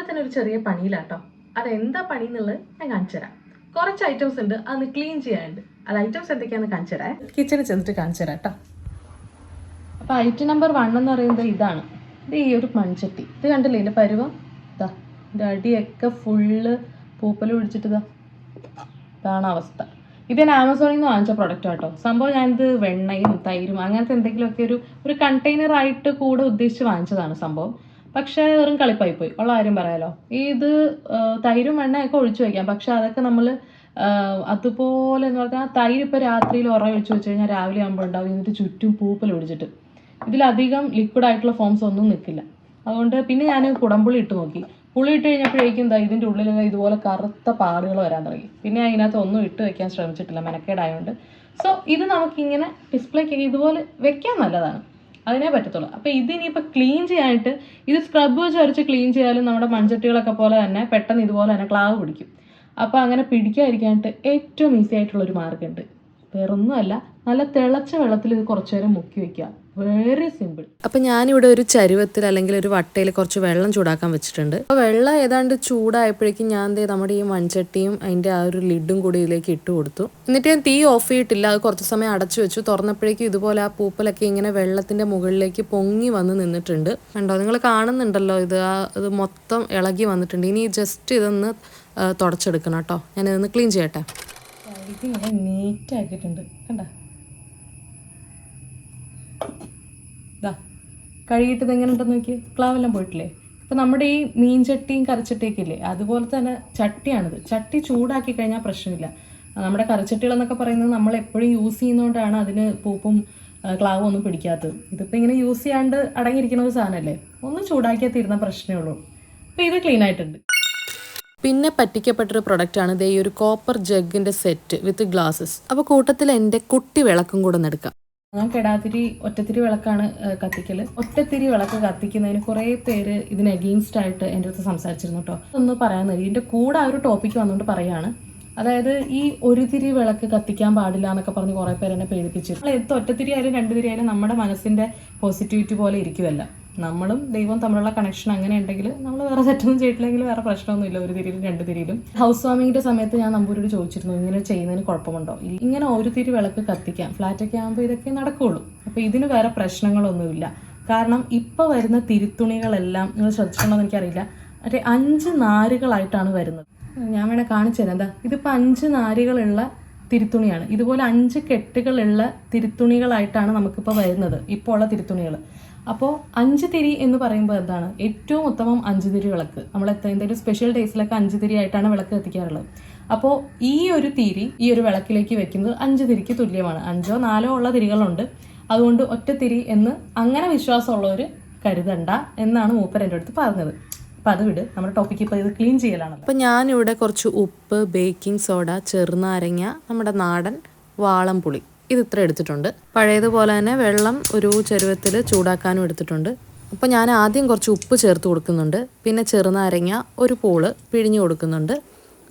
അതുപോലെ തന്നെ ഒരു ചെറിയ പണിയിലാട്ടോ. അതെന്താ പണി എന്നുള്ളത് ഞാൻ കാണിച്ചു തരാം കുറച്ച് ഐറ്റംസ് ഉണ്ട് അതൊന്ന് ക്ലീൻ ചെയ്യാനുണ്ട്. അത് ഐറ്റംസ് എന്തൊക്കെയാണെന്ന് കാണിച്ചു തരാം കിച്ചണിൽ ചെന്നിട്ട് കാണിച്ചു തരാം കേട്ടോ അപ്പോൾ ഐറ്റം നമ്പർ വൺ എന്ന് പറയുന്നത് ഇതാണ്. ഇത് ഈ ഒരു മൺചട്ടി. ഇത് കണ്ടില്ലേ ഇതിന്റെ പരുവം? ഇതാ ഇതിന്റെ അടിയൊക്കെ ഫുള്ള് പൂപ്പൽ പിടിച്ചിട്ട് ഇതാ ഇതാണ് അവസ്ഥ. ഇത് ഞാൻ ആമസോണിൽ നിന്ന് വാങ്ങിച്ച പ്രൊഡക്റ്റ് കേട്ടോ സംഭവം ഞാനിത് വെണ്ണയും തൈരും അങ്ങനത്തെ എന്തെങ്കിലുമൊക്കെ ഒരു ഒരു കണ്ടെയ്നർ ആയിട്ട് കൂടെ ഉദ്ദേശിച്ച് വാങ്ങിച്ചതാണ് സംഭവം. പക്ഷേ വെറും കളിപ്പായി പോയി ഉള്ള കാര്യം പറയാലോ. ഇത് തൈരും വെണ്ണയൊക്കെ ഒഴിച്ചു വയ്ക്കാം പക്ഷെ അതൊക്കെ നമ്മൾ അതുപോലെ എന്ന് പറഞ്ഞാൽ തൈര് ഇപ്പോൾ രാത്രിയിൽ ഉറ ഒഴിച്ചു വെച്ച് കഴിഞ്ഞാൽ രാവിലെ ആകുമ്പോൾ ഉണ്ടാവും. എന്നിട്ട് ചുറ്റും പൂപ്പൽ പിടിച്ചിട്ട്. ഇതിലധികം ലിക്വിഡ് ആയിട്ടുള്ള ഫോംസ് ഒന്നും നിൽക്കില്ല അതുകൊണ്ട് പിന്നെ ഞാൻ കുടംപുളി ഇട്ട് നോക്കി. പുളി ഇട്ട് കഴിഞ്ഞപ്പോഴേക്കും എന്താ ഇതിന്റെ ഉള്ളിൽ ഇതുപോലെ കറുത്ത പാടുകൾ വരാൻ തുടങ്ങി. പിന്നെ അതിനകത്ത് ഒന്നും ഇട്ട് വെക്കാൻ ശ്രമിച്ചിട്ടില്ല. മെനക്കേടായതുകൊണ്ട് സോ ഇത് നമുക്കിങ്ങനെ ഡിസ്പ്ലേക്ക് ഇതുപോലെ വെക്കാൻ നല്ലതാണ്. അതിനേ പറ്റത്തുള്ളൂ. അപ്പോൾ ഇതിനിയിപ്പോൾ ക്ലീൻ ചെയ്യാനായിട്ട് ഇത് സ്ക്രബ് വെച്ച് ക്ലീൻ ചെയ്യാലും നമ്മുടെ മൺചട്ടികളൊക്കെ പോലെ തന്നെ പെട്ടെന്ന് ഇതുപോലെ തന്നെ ക്ലാവ് പിടിക്കും. അപ്പോൾ അങ്ങനെ പിടിക്കാതിരിക്കാനായിട്ട് ഏറ്റവും ഈസി ആയിട്ടുള്ള ഒരു മാർഗമുണ്ട്. വേറൊന്നുമല്ല നല്ല തിളച്ച വെള്ളത്തിൽ ഇത് കുറച്ചു നേരം മുക്കി വെക്കുക. വെരി സിമ്പിൾ അപ്പം ഞാനിവിടെ ഒരു ചരുവത്തിൽ അല്ലെങ്കിൽ ഒരു വട്ടയിൽ കുറച്ച് വെള്ളം ചൂടാക്കാൻ വെച്ചിട്ടുണ്ട്. അപ്പോൾ വെള്ളം ഏതാണ്ട് ചൂടായപ്പോഴേക്കും ഞാൻ ദേ നമ്മുടെ ഈ മൺചട്ടിയും അതിന്റെ ആ ഒരു ലിഡും കൂടി ഇതിലേക്ക് ഇട്ട് കൊടുത്തു. എന്നിട്ട് ഞാൻ തീ ഓഫ് ചെയ്തിട്ടില്ല. അത് കുറച്ച് സമയം അടച്ചു വെച്ചു. തുറന്നപ്പോഴേക്കും ഇതുപോലെ ആ പൂപ്പലൊക്കെ ഇങ്ങനെ വെള്ളത്തിന്റെ മുകളിലേക്ക് പൊങ്ങി വന്ന് നിന്നിട്ടുണ്ട്. കണ്ടോ? നിങ്ങൾ കാണുന്നുണ്ടല്ലോ ഇത്. ആ ഇത് മൊത്തം ഇളകി വന്നിട്ടുണ്ട്. ഇനി ജസ്റ്റ് ഇതൊന്ന് തുടച്ചെടുക്കണം കേട്ടോ. ഞാൻ ഇതൊന്ന് ക്ലീൻ ചെയ്യട്ടെ നീറ്റ് ആക്കിയിട്ടുണ്ട്. കണ്ട? ഇതാ കഴുകിയിട്ട് ഇത് എങ്ങനെ ഉണ്ടെന്ന് നോക്കി പ്ലാവെല്ലാം പോയിട്ടില്ലേ? ഇപ്പം നമ്മുടെ ഈ മീൻ ചട്ടിയും കറിച്ചട്ടിയൊക്കെ ഇല്ലേ? അതുപോലെ തന്നെ ചട്ടിയാണിത്. ചട്ടി ചൂടാക്കി കഴിഞ്ഞാൽ പ്രശ്നമില്ല. നമ്മുടെ കറിച്ചട്ടികളെന്നൊക്കെ പറയുന്നത് നമ്മൾ എപ്പോഴും യൂസ് ചെയ്യുന്നതുകൊണ്ടാണ് അതിന് പൂപ്പും ക്ലാവും ഒന്നും പിടിക്കാത്തത്. ഇതിപ്പോൾ ഇങ്ങനെ യൂസ് ചെയ്യാണ്ട് അടങ്ങിയിരിക്കുന്ന ഒരു സാധനമല്ലേ? ഒന്ന് ചൂടാക്കിയാൽ തീരുന്ന പ്രശ്നമേ ഉള്ളൂ. അപ്പോൾ ഇത് ക്ലീൻ ആയിട്ടുണ്ട്. പിന്നെ പറ്റിക്കപ്പെട്ടൊരു പ്രൊഡക്റ്റാണ് ദേ ഈ ഒരു കോപ്പർ ജഗ്ഗിന്റെ സെറ്റ് വിത്ത് ഗ്ലാസസ് അപ്പോൾ കൂട്ടത്തിൽ എന്റെ കുട്ടി വിളക്കും കൂടെ ഒന്ന് എടുക്കാം. ഞാൻ കെടാതിരി ഒറ്റത്തിരി വിളക്കാണ് കത്തിക്കൽ ഒറ്റത്തിരി വിളക്ക് കത്തിക്കുന്നതിന് കുറേ പേര് ഇതിന് അഗെയിൻസ്റ്റ് ആയിട്ട് എന്റെ അടുത്ത് സംസാരിച്ചിരുന്നു കേട്ടോ ഒന്ന് പറയാൻ തരും ഇതിന്റെ കൂടെ ആ ഒരു ടോപ്പിക്ക് വന്നുകൊണ്ട് പറയാണ്. അതായത് ഈ ഒരു തിരി വിളക്ക് കത്തിക്കാൻ പാടില്ല എന്നൊക്കെ പറഞ്ഞ് കുറേ പേര് എന്നെ പേടിപ്പിച്ചു നമ്മൾ എന്ത് ഒറ്റത്തിരി ആയാലും രണ്ട് തിരി ആയാലും നമ്മുടെ മനസ്സിന്റെ പോസിറ്റിവിറ്റി പോലെ ഇരിക്കുമല്ല നമ്മളും ദൈവവും തമ്മിലുള്ള കണക്ഷൻ അങ്ങനെ ഉണ്ടെങ്കിൽ നമ്മൾ വേറെ സെറ്റൊന്നും ചെയ്തിട്ടില്ലെങ്കിൽ വേറെ പ്രശ്നമൊന്നുമില്ല. ഒരു തിരിയിലും രണ്ട് തിരിയിലും. ഹൗസ് വാമിങ്ങിന്റെ സമയത്ത് ഞാൻ നമ്പൂരോട് ചോദിച്ചിരുന്നു ഇങ്ങനെ ചെയ്യുന്നതിന് കുഴപ്പമുണ്ടോ? ഇങ്ങനെ ഒരു തിരി വിളക്ക് കത്തിക്കാം. ഫ്ലാറ്റൊക്കെ ആകുമ്പോൾ ഇതൊക്കെ നടക്കുകയുള്ളൂ അപ്പോൾ ഇതിന് വേറെ പ്രശ്നങ്ങളൊന്നുമില്ല. കാരണം ഇപ്പോൾ വരുന്ന തിരുത്തുണികളെല്ലാം നിങ്ങൾ ശ്രദ്ധിച്ചിട്ടുണ്ടോ എന്ന് എനിക്കറിയില്ല. മറ്റേ അഞ്ച് നാരുകളായിട്ടാണ് വരുന്നത്. ഞാൻ വേണേൽ കാണിച്ചു തരാം എന്താ? ഇതിപ്പോൾ അഞ്ച് നാരുകളുള്ള തിരുത്തുണിയാണ്. ഇതുപോലെ അഞ്ച് കെട്ടുകളുള്ള തിരുത്തുണികളായിട്ടാണ് നമുക്കിപ്പോൾ വരുന്നത്. ഇപ്പോൾ ഉള്ള തിരുത്തുണികൾ അപ്പോൾ അഞ്ച് തിരി എന്ന് പറയുമ്പോൾ എന്താണ്? ഏറ്റവും ഉത്തമം അഞ്ച് തിരി വിളക്ക്. നമ്മൾ എന്തെങ്കിലും സ്പെഷ്യൽ ഡേയ്സിലൊക്കെ അഞ്ച് തിരി ആയിട്ടാണ് വിളക്ക് എത്തിക്കാറുള്ളത്. അപ്പോൾ ഈ ഒരു തിരി ഈ ഒരു വിളക്കിലേക്ക് വെക്കുന്നത് അഞ്ച് തിരിക്ക് തുല്യമാണ്. അഞ്ചോ നാലോ ഉള്ള തിരികളുണ്ട്. അതുകൊണ്ട് ഒറ്റ തിരി എന്ന് അങ്ങനെ വിശ്വാസമുള്ളവർ കരുതണ്ട എന്നാണ് മൂപ്പർ എന്റെ അടുത്ത് പറഞ്ഞത്. അപ്പോൾ അത് വിട്. നമ്മുടെ ടോപ്പിക്ക് ഇപ്പോൾ ഇത് ക്ലീൻ ചെയ്യലാണ് അപ്പം ഞാനിവിടെ കുറച്ച് ഉപ്പ് ബേക്കിംഗ് സോഡ ചെറുനാരങ്ങ നമ്മുടെ നാടൻ വാളംപുളി. ഇത് ഇത്ര എടുത്തിട്ടുണ്ട്. പഴയതുപോലെ തന്നെ വെള്ളം ഒരു ചെരുവത്തിൽ ചൂടാക്കാനും എടുത്തിട്ടുണ്ട്. അപ്പോൾ ഞാൻ ആദ്യം കുറച്ച് ഉപ്പ് ചേർത്ത് കൊടുക്കുന്നുണ്ട്. പിന്നെ ചെറുനാരങ്ങ ഒരു പൂൾ പിഴിഞ്ഞു കൊടുക്കുന്നുണ്ട്.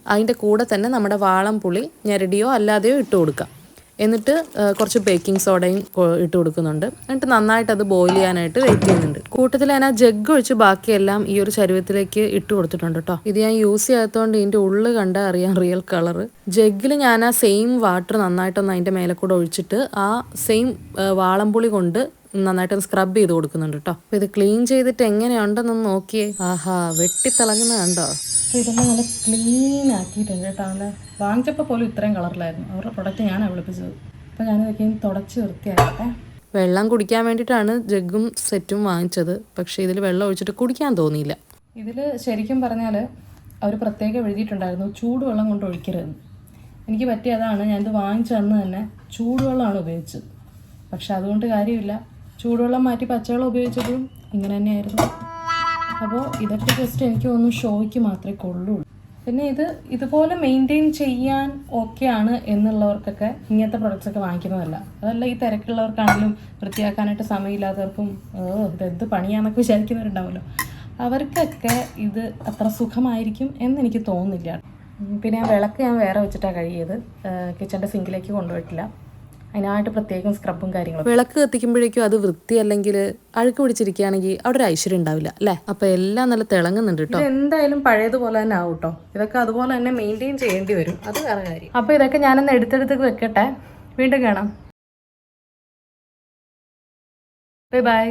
അതിന്റെ കൂടെ തന്നെ നമ്മുടെ വാളംപുളി ഞെരടിയോ അല്ലാതെയോ ഇട്ട് കൊടുക്കാം. എന്നിട്ട് കുറച്ച് ബേക്കിംഗ് സോഡയും ഇട്ട് കൊടുക്കുന്നുണ്ട്. എന്നിട്ട് നന്നായിട്ട് അത് ബോയിൽ ചെയ്യാനായിട്ട് വെയിറ്റ് ചെയ്യുന്നുണ്ട്. കൂട്ടത്തിൽ ഞാൻ ആ ജഗ് ഒഴിച്ച് ബാക്കിയെല്ലാം ഈ ഒരു ചരുവത്തിലേക്ക് ഇട്ട് കൊടുത്തിട്ടുണ്ട് കേട്ടോ ഇത് ഞാൻ യൂസ് ചെയ്യാത്തതുകൊണ്ട് ഇതിന്റെ ഉള്ളു കണ്ട അറിയാം റിയൽ കളർ ജഗ്ഗിൽ ഞാൻ ആ സെയിം വാട്ടർ നന്നായിട്ടൊന്ന് അതിന്റെ മേലെ കൂടെ ഒഴിച്ചിട്ട് ആ സെയിം വാളംപുളി കൊണ്ട് നന്നായിട്ടൊന്ന് സ്ക്രബ് ചെയ്ത് കൊടുക്കുന്നുണ്ട് കേട്ടോ അപ്പോൾ ഇത് ക്ലീൻ ചെയ്തിട്ട് എങ്ങനെയുണ്ടെന്നൊന്ന് നോക്കിയേ. ആഹാ വെട്ടിത്തിളങ്ങുന്ന കണ്ടോ? അപ്പോൾ ഇതെല്ലാം നല്ല ക്ലീൻ ആക്കിയിട്ടുണ്ട് കേട്ടോ. അവളെ വാങ്ങിച്ചപ്പോൾ പോലും ഇത്രയും കളറിലായിരുന്നു. അവരുടെ പ്രൊഡക്റ്റ് ഞാൻ വിളിപ്പിച്ചത്. അപ്പോൾ ഞാനിതൊക്കെ ഇനി തുടച്ച് വൃത്തിയാക്കട്ടെ. വെള്ളം കുടിക്കാൻ വേണ്ടിയിട്ടാണ് ജഗ്ഗും സെറ്റും വാങ്ങിച്ചത്. പക്ഷേ ഇതിൽ വെള്ളം ഒഴിച്ചിട്ട് കുടിക്കാൻ തോന്നിയില്ല. ഇതിൽ ശരിക്കും പറഞ്ഞാൽ അവർ പ്രത്യേകം എഴുതിയിട്ടുണ്ടായിരുന്നു ചൂടുവെള്ളം കൊണ്ട് ഒഴിക്കരുതെന്ന്. എനിക്ക് പറ്റിയതാണ് ഞാനിത് വാങ്ങിച്ചു അന്ന് തന്നെ ചൂടുവെള്ളമാണ് ഉപയോഗിച്ചത്. പക്ഷെ അതുകൊണ്ട് കാര്യമില്ല. ചൂടുവെള്ളം മാറ്റി പച്ചവെള്ളം ഉപയോഗിച്ചപ്പോഴും ഇങ്ങനെ തന്നെയായിരുന്നു. അപ്പോൾ ഇതൊക്കെ ജസ്റ്റ് എനിക്ക് തോന്നുന്നു ഷോയ്ക്ക് മാത്രമേ കൊള്ളുള്ളൂ. പിന്നെ ഇത് ഇതുപോലെ മെയിന്റെയിൻ ചെയ്യാൻ ഓക്കെയാണ് എന്നുള്ളവർക്കൊക്കെ ഇങ്ങനത്തെ പ്രൊഡക്ട്സ് ഒക്കെ വാങ്ങിക്കുന്നതല്ല. അതല്ല ഈ തിരക്കുള്ളവർക്കാണെങ്കിലും വൃത്തിയാക്കാനായിട്ട് സമയമില്ലാത്തവർക്കും ഇതെന്ത് പണിയാന്നൊക്കെ വിചാരിക്കുന്നവരുണ്ടാവുമല്ലോ. അവർക്കൊക്കെ ഇത് അത്ര സുഖമായിരിക്കും എന്നെനിക്ക് തോന്നുന്നില്ല. പിന്നെ വിളക്ക് ഞാൻ വേറെ വെച്ചിട്ടാണ് കഴിയത് കിച്ചന്റെ സിങ്കിലേക്ക് കൊണ്ടുപോയിട്ടില്ല. അതിനായിട്ട് പ്രത്യേകം സ്ക്രബും കാര്യങ്ങളും. വിളക്ക് കത്തിക്കുമ്പോഴേക്കും അത് വൃത്തി അല്ലെങ്കിൽ അഴുക്ക് പിടിച്ചിരിക്കുകയാണെങ്കിൽ അവിടെ ഒരു ഐശ്വര്യം ഉണ്ടാവില്ല അല്ലേ? അപ്പൊ എല്ലാം നല്ല തിളങ്ങുന്നുണ്ട് കേട്ടോ. എന്തായാലും പഴയതുപോലെ തന്നെ ആവും കേട്ടോ. ഇതൊക്കെ അതുപോലെ തന്നെ മെയിന്റെയിൻ ചെയ്യേണ്ടി വരും. അത് വേറെ കാര്യം. അപ്പൊ ഇതൊക്കെ ഞാനൊന്ന് എടുത്തെടുത്ത് വെക്കട്ടെ? വീണ്ടും കാണാം. Bye bye.